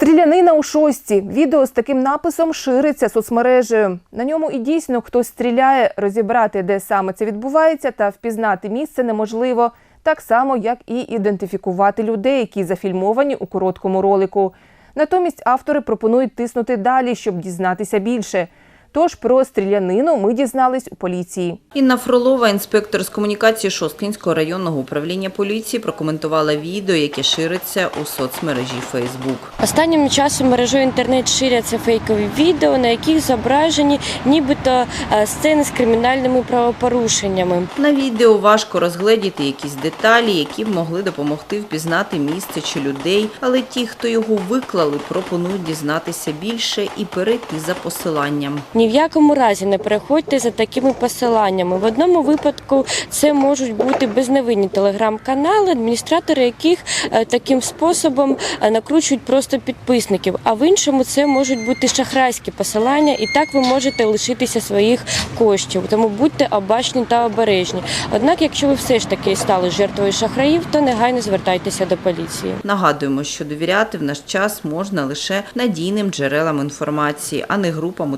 Стрілянина у шості. Відео з таким написом шириться соцмережею. На ньому і дійсно хтось стріляє. Розібрати, де саме це відбувається, та впізнати місце неможливо. Так само, як і ідентифікувати людей, які зафільмовані у короткому ролику. Натомість автори пропонують тиснути далі, щоб дізнатися більше. Тож про стрілянину ми дізнались у поліції. Інна Фролова, інспектор з комунікації Шосткинського районного управління поліції, прокоментувала відео, яке шириться у соцмережі Facebook. Останнім часом мережою інтернет ширяться фейкові відео, на яких зображені нібито е, сцени з кримінальними правопорушеннями. На відео важко розгледіти якісь деталі, які б могли допомогти впізнати місце чи людей, але ті, хто його виклали, пропонують дізнатися більше і перейти за посиланням. Ні в якому разі не переходьте за такими посиланнями. В одному випадку це можуть бути безневинні телеграм-канали, адміністратори яких е, таким способом е, накручують просто підписників. А в іншому це можуть бути шахрайські посилання, і так ви можете лишитися своїх коштів. Тому будьте обачні та обережні. Однак, якщо ви все ж таки стали жертвою шахраїв, то негайно звертайтеся до поліції. Нагадуємо, що довіряти в наш час можна лише надійним джерелам інформації, а не групам у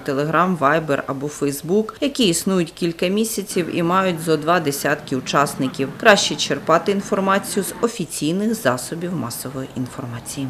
Telegram, Viber або Facebook, які існують кілька місяців і мають зо два десятки учасників. Краще черпати інформацію з офіційних засобів масової інформації.